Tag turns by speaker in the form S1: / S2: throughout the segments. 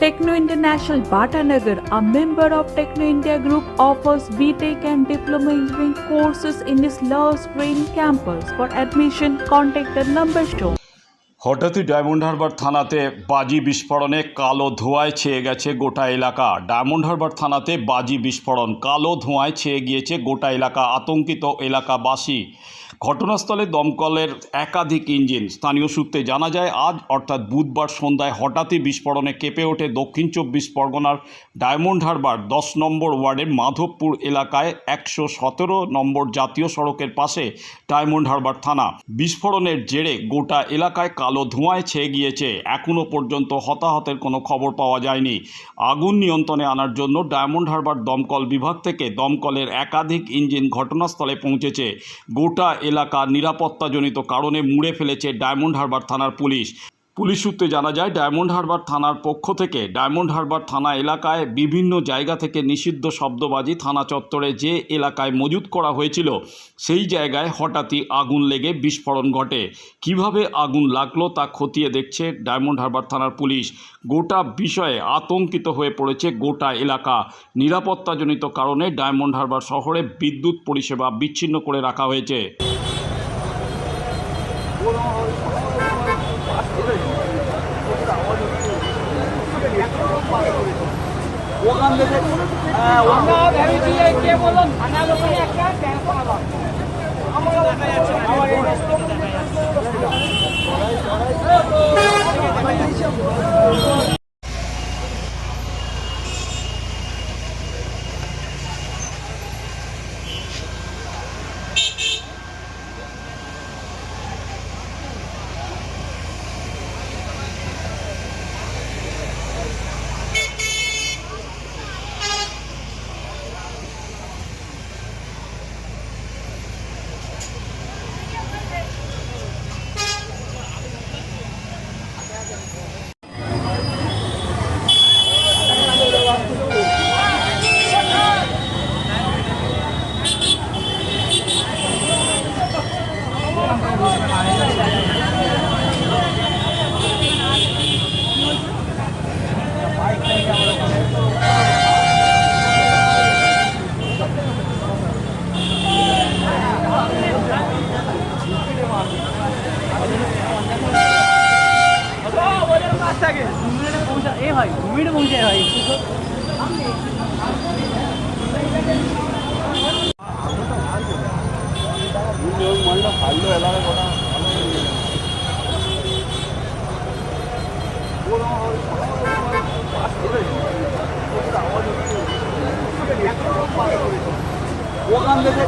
S1: Techno International Bhatanagar, a member of Techno India Group, offers BTEC and Diploma Engineering courses in its Love Green campus. For admission, contact the number shown.
S2: হঠাৎই ডায়মন্ড হারবার থানাতে বাজি বিস্ফোরণে কালো ধোঁয়ায় ছেয়ে গেছে গোটা এলাকা ডায়মন্ড হারবার থানাতে বাজি বিস্ফোরণ কালো ধোঁয়ায় ছেয়ে গিয়েছে গোটা এলাকা আতঙ্কিত এলাকাবাসী ঘটনাস্থলে দমকলের একাধিক ইঞ্জিন। স্থানীয় সূত্রে জানা যায়, আজ অর্থাৎ বুধবার সন্ধ্যায় হঠাৎই বিস্ফোরণে কেঁপে ওঠে দক্ষিণ চব্বিশ পরগনার ডায়মন্ড হারবার দশ নম্বর ওয়ার্ডের মাধবপুর এলাকায় একশো সতেরো নম্বর জাতীয় সড়কের পাশে ডায়মন্ড হারবার থানা। বিস্ফোরণের জেরে গোটা এলাকায় কালো ধোঁয়ায় ছেয়ে গিয়েছে। এখনও পর্যন্ত হতাহতের কোনো খবর পাওয়া যায়নি। আগুন নিয়ন্ত্রণে আনার জন্য ডায়মন্ড হারবার দমকল বিভাগ থেকে দমকলের একাধিক ইঞ্জিন ঘটনাস্থলে পৌঁছেছে। গোটা এলাকা নিরাপত্তাজনিত কারণে মুড়ে ফেলেছে ডায়মন্ড হারবার থানার পুলিশ। পুলিশ সূত্রে জানা যায়, ডায়মন্ড হারবার থানার পক্ষ থেকে ডায়মন্ড হারবার থানা এলাকায় বিভিন্ন জায়গা থেকে নিষিদ্ধ শব্দবাজি থানা চত্বরে যে এলাকায় মজুত করা হয়েছিল, সেই জায়গায় হঠাৎই আগুন লেগে বিস্ফোরণ ঘটে। কীভাবে আগুন লাগল তা খতিয়ে দেখছে ডায়মন্ড হারবার থানার পুলিশ। গোটা বিষয়ে আতঙ্কিত হয়ে পড়েছে গোটা এলাকা। নিরাপত্তাজনিত কারণে ডায়মন্ড হারবার শহরে বিদ্যুৎ পরিষেবা বিচ্ছিন্ন করে রাখা হয়েছে।
S3: ওখান থেকে
S4: আমরা ভেবেছি কে বলল থানার ওখানে একটা ট্রান্সফর্মার আমার এই এ হয় মিনিটে পৌঁছে হয়
S3: ওখান থেকে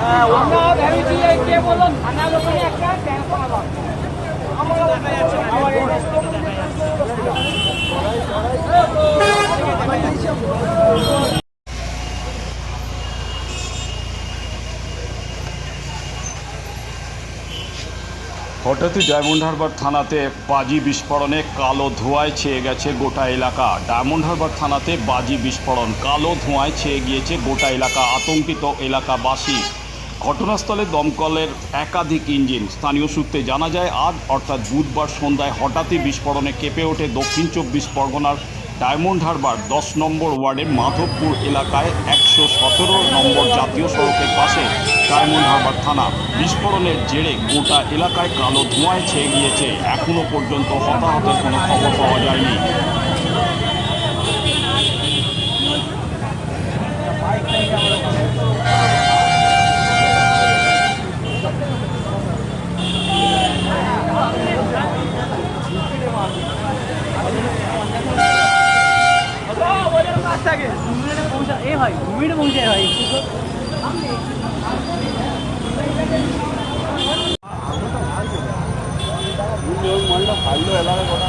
S3: হ্যাঁ, ওখান
S4: ভেবেছি কে বলল থানার ওখানে একটা ট্রান্সফর্মার আমার এই
S2: হঠাৎই ডায়মন্ড হারবার থানাতে বাজি বিস্ফোরণে কালো ধোঁয়ায় ছেয়ে গেছে গোটা এলাকা। ডায়মন্ড হারবার থানাতে বাজি বিস্ফোরণ, কালো ধোঁয়ায় ছেয়ে গিয়েছে গোটা এলাকা, আতঙ্কিত এলাকাবাসী। ঘটনাস্থলে দমকলের একাধিক ইঞ্জিন। স্থানীয় সূত্রে জানা যায়, আজ অর্থাৎ বুধবার সন্ধ্যায় হঠাৎই বিস্ফোরণে কেঁপে ওঠে দক্ষিণ চব্বিশ পরগনার ডায়মন্ড হারবার দশ নম্বর ওয়ার্ডের মাধবপুর এলাকায় একশো সতেরো নম্বর জাতীয় সড়কের পাশে ডায়মন্ড হারবার থানা। বিস্ফোরণের জেরে গোটা এলাকায় কালো ধোঁয়ায় ছেয়ে গিয়েছে। এখনও পর্যন্ত হতাহতের কোনো খবর পাওয়া যায়নি
S4: মিনিটে পৌঁছা এ হয় দু মিনিটে পৌঁছে হয়
S3: ওই মালটা ফাইলো এলাকা কথা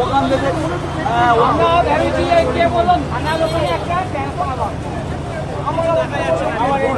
S3: ওখান থেকে হ্যাঁ,
S4: আমরা ভেবেছি যে কে বলল থানার ওখানে একটা ট্রান্সফর্মার আমার এই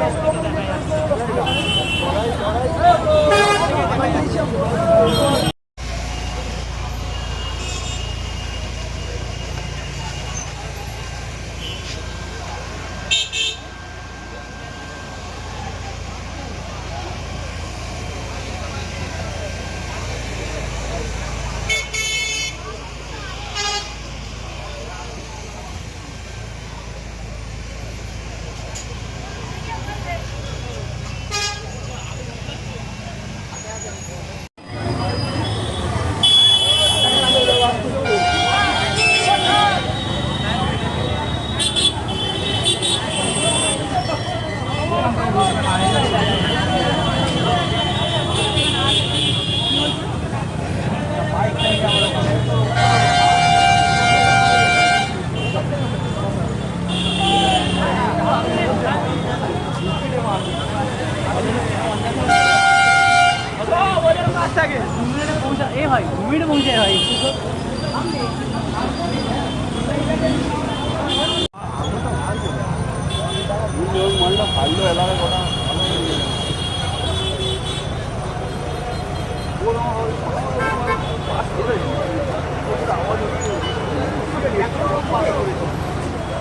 S5: এ হয় ঘুমিয়ে পৌঁছে হয়।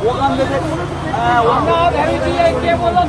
S3: ওখান থেকে হ্যাঁ, ওখানে
S4: ভেবেছি কে
S6: বলুন